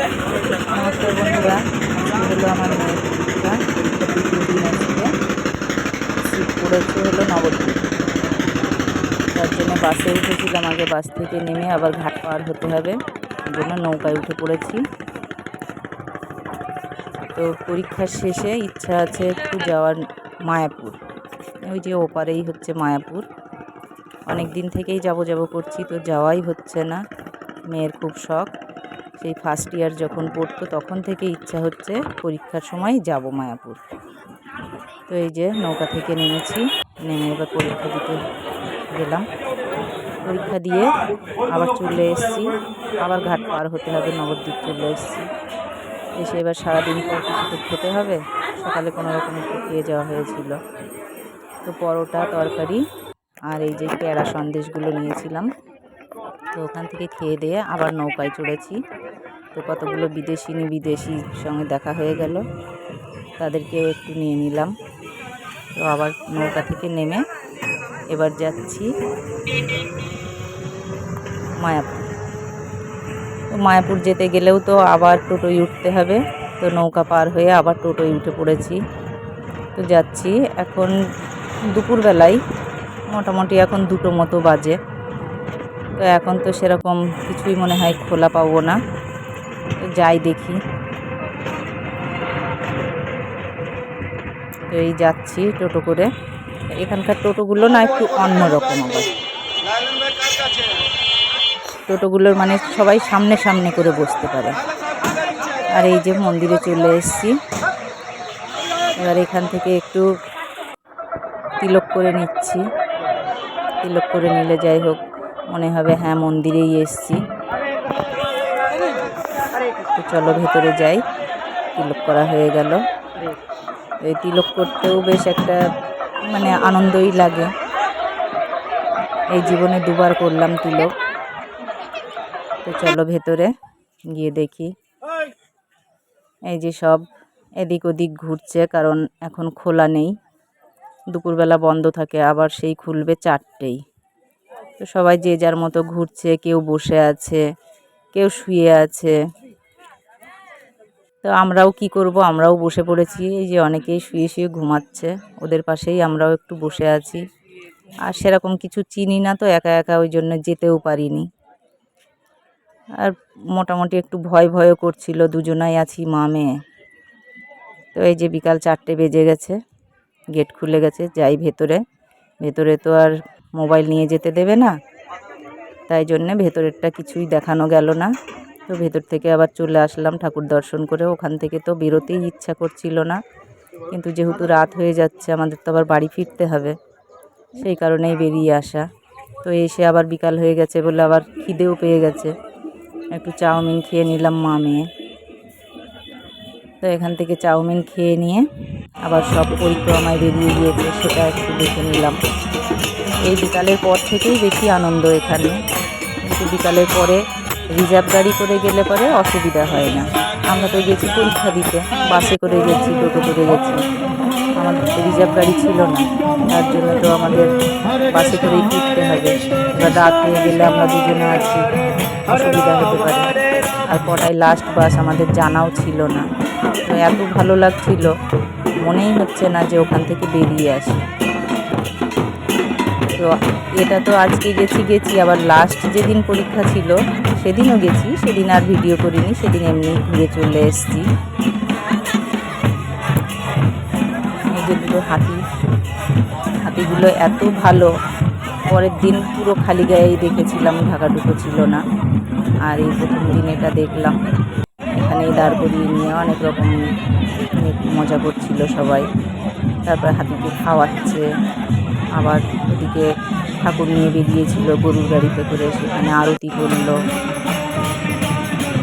নমস্কার বন্ধুরা হলো আমার মেয়ের এটা দ্বিতীয় দিন আজকে পড়েছে হলো নবদ্বীপ। তার জন্য বাসে উঠেছিলাম, আগে বাস থেকে নেমে আবার ঘাট পার হতে হবে। জন্য নৌকায় উঠে পড়েছি। তো পরীক্ষার শেষে ইচ্ছা আছে একটু যাওয়ার মায়াপুর। ওই যে ওপারেই হচ্ছে মায়াপুর। অনেক দিন থেকেই যাব যাব করছি, তো যাওয়াই হচ্ছে না। মেয়ের খুব শখ। সেই ফার্স্ট ইয়ার যখন পড়তো, তখন থেকে ইচ্ছা হচ্ছে পরীক্ষার সময় যাব মায়াপুর। তো এই যে নৌকা থেকে নেমেছি, নেমে এবার পরীক্ষা দিতে গেলাম। পরীক্ষা দিয়ে আবার চলে এসেছি। আবার ঘাট পার হতে হবে, নবদ্বীপ চলে এসেছি। এসে এবার সারাদিন পর কিছু তো খেতে হবে, সকালে কোনো রকম একটু খেয়ে যাওয়া হয়েছিল। তো পরোটা, তরকারি আর এই যে প্যারা সন্দেশগুলো নিয়েছিলাম। তো ওখান থেকে খেয়ে দিয়ে আবার নৌকায় চড়েছি। তো কতগুলো বিদেশি বিদেশিনী বিদেশির সঙ্গে দেখা হয়ে গেল। তাদেরকেও একটু নিয়ে নিলাম। তো আবার নৌকা থেকে নেমে এবার যাচ্ছি মায়াপুর। তো মায়াপুর যেতে গেলেও তো আবার টোটোয় উঠতে হবে। তো নৌকা পার হয়ে আবার টোটোয় উঠে পড়েছি। তো যাচ্ছি এখন দুপুরবেলায়। মোটামুটি এখন দুটো মতো বাজে। তো এখন তো সেরকম কিছুই মনে হয় খোলা পাবো না। তো যাই দেখি। তো এই যাচ্ছি টোটো করে। এখানকার টোটোগুলো না একটু অন্যরকম আবার। টোটোগুলোর মানে সবাই সামনে সামনে করে বসতে পারে। আর এই যে মন্দিরে চলে এসেছি। এবার এখান থেকে একটু তিলক করে নিচ্ছি। তিলক করে নিলে যাই হোক। মনে হবে হ্যাঁ মন্দিরেই এসছি। তো চলো ভেতরে যাই। তিলক করা হয়ে গেল। এই তিলক করতেও বেশ একটা মানে আনন্দই লাগে। এই জীবনে দুবার করলাম তিলক। তো চলো ভেতরে গিয়ে দেখি। এই যে সব এদিক ওদিক ঘুরছে, কারণ এখন খোলা নেই। দুপুরবেলা বন্ধ থাকে, আবার সেই খুলবে চারটেই। তো সবাই যে যার মতো ঘুরছে, কেউ বসে আছে, কেউ শুয়ে আছে। তো আমরাও কি করব? আমরাও বসে পড়েছি। এই যে অনেকেই শুয়ে শুয়ে ঘুমাচ্ছে। ওদের পাশেই আমরাও একটু বসে আছি। আর সেরকম কিছু চিনি না তো, একা একা ওই জন্য যেতেও পারিনি। আর মোটামুটি একটু ভয় ভয়ও করছিল, দুজনাই আছি মা, মেয়ে। তো এই যে বিকাল চারটে বেজে গেছে, গেট খুলে গেছে, যাই ভেতরে। ভেতরে তো আর মোবাইল নিয়ে যেতে দেবে না। তাই জন্যে ভেতরেরটা কিছুই দেখানো গেল না। তো ভেতর থেকে আবার চলে আসলাম ঠাকুর দর্শন করে। ওখান থেকে তো বেরোতেই ইচ্ছা করছিল না। কিন্তু যেহেতু রাত হয়ে যাচ্ছে, আমাদের তো আবার বাড়ি ফিরতে হবে। সেই কারণেই বেরিয়ে আসা। তো এসে আবার বিকাল হয়ে গেছে বলে আবার খিদেও পেয়ে গেছে। একটু চাউমিন খেয়ে নিলাম মা মেয়ে। তো এখান থেকে চাউমিন খেয়ে নিয়ে আবার সব পরিক্রমায় বেরিয়ে গিয়েছে, সেটা একটু দেখে নিলাম। এই বিকালের পর থেকেই বেশি আনন্দ এখানে। কিন্তু বিকালের পরে রিজার্ভ গাড়ি করে গেলে পরে অসুবিধা হয় না। আমরা তো গেছি পরীক্ষা দিতে, বাসে করে গেছি, টোটো করে গেছি। আমাদের তো রিজার্ভ গাড়ি ছিল না। তার জন্য তো আমাদের বাসে করেই ফিরতে হবে। এবার রাত হয়ে গেলে আমরা দুজনে আছি। অসুবিধা হতে পারে। আর কটায় লাস্ট বাস আমাদের জানাও ছিল না। তো এত ভালো লাগছিল। মনেই হচ্ছে না যে ওখান থেকে বেরিয়ে আসি। তো এটা তো আজকে গেছি গেছি। আবার লাস্ট যেদিন পরীক্ষা ছিল, সেদিনও গেছি। সেদিন আর ভিডিও করিনি, সেদিন এমনি ঘুরে চলে এসেছি। যে দুটো হাতি। হাতিগুলো এত ভালো। পরের দিন পুরো খালি গায়েই দেখেছিলাম ঢাকাটুকু ছিল না। আর এই প্রথম দিন এটা দেখলাম। এখানেই দাঁড় করিয়ে নিয়ে অনেক রকম মজা করছিল সবাই। তারপরে হাতিকে খাওয়াচ্ছে। আবার ওদিকে ঠাকুর নিয়ে বেরিয়েছিল, গরুর গাড়িতে করে সেখানে আরতি করল।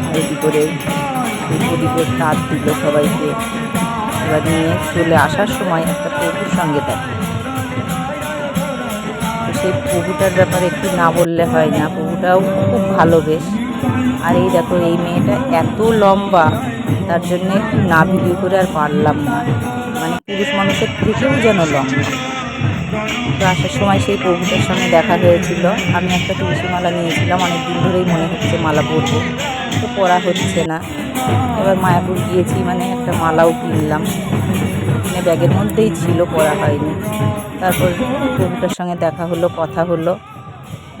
আরতি করে ওদিকে তাঁত দিল সবাইকে। এবার নিয়ে চলে আসার সময় একটা প্রভুর সঙ্গে দেখা। সেই প্রভুটার ব্যাপারে একটু না বললে হয় না, প্রভুটাও খুব ভালো বেশ। আর এই দেখো, এই মেয়েটা এত লম্বা, তার জন্য একটু না ভিডিও করে আর পারলাম না। মানে পুরুষ মানুষের থেকেও যেন লম্বা। তো আসার সময় সেই প্রভুটার সঙ্গে দেখা হয়েছিল। আমি একটা তুলসী মালা নিয়েছিলাম অনেক দিন ধরেই মনে হচ্ছে মালা পরবো। তো পরা হচ্ছে না। এবার মায়াপুর গিয়েছি মানে একটা মালাও কিনলাম। কিনে ব্যাগের মধ্যেই ছিল, পরা হয়নি। তারপর প্রভুটার সঙ্গে দেখা হলো, কথা হলো।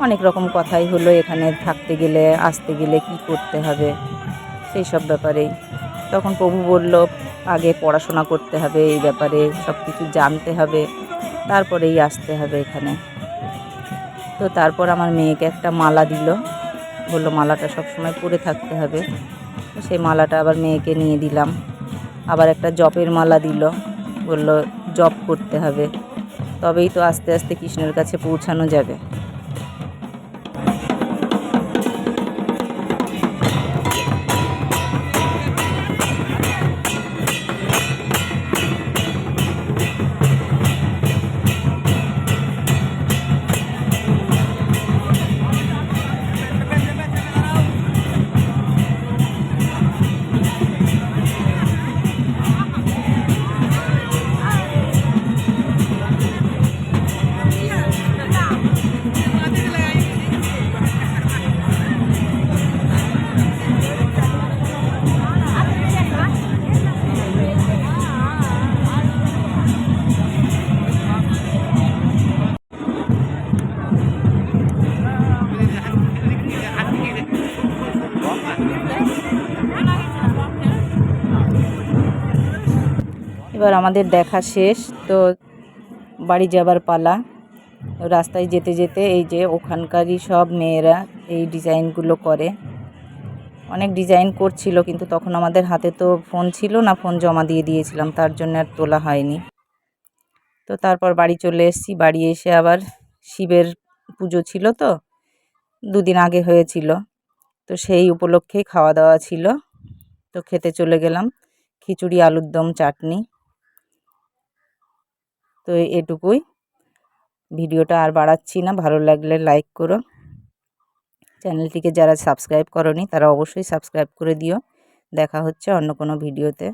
অনেক রকম কথাই হলো, এখানে থাকতে গেলে, আসতে গেলে কি করতে হবে, সেই সব ব্যাপারেই। তখন প্রভু বলল, আগে পড়াশোনা করতে হবে, এই ব্যাপারে সব কিছু জানতে হবে। তারপরেই আসতে হবে এখানে। তো তারপর আমার মেয়েকে একটা মালা দিল। বলল মালাটা সব সময় পরে থাকতে হবে। সেই মালাটা আবার মেয়েকে নিয়ে দিলাম। আবার একটা জপের মালা দিল। বলল জপ করতে হবে। তবেই তো আস্তে আস্তে কৃষ্ণের কাছে পৌঁছানো যাবে। এবার আমাদের দেখা শেষ। তো বাড়ি যাবার পালা। রাস্তায় যেতে যেতে এই যে ওখানকারই সব মেয়েরা এই ডিজাইনগুলো করে। অনেক ডিজাইন করছিল কিন্তু তখন আমাদের হাতে তো ফোন ছিল না, ফোন জমা দিয়ে দিয়েছিলাম, তার জন্য আর তোলা হয়নি। তো তারপর বাড়ি চলে এসেছি, বাড়ি এসে আবার শিবের পুজো ছিল তো, দুদিন আগে হয়েছিল। তো সেই উপলক্ষেই খাওয়া দাওয়া ছিল। তো খেতে চলে গেলাম, খিচুড়ি আলুর দম চাটনি। তো এটুকুই। ভিডিওটা আর বাড়াচ্ছি না, ভালো লাগলে লাইক করো। চ্যানেলটিকে যারা সাবস্ক্রাইব করনি, তারা অবশ্যই সাবস্ক্রাইব করে দিও। দেখা হচ্ছে অন্য কোনো ভিডিওতে।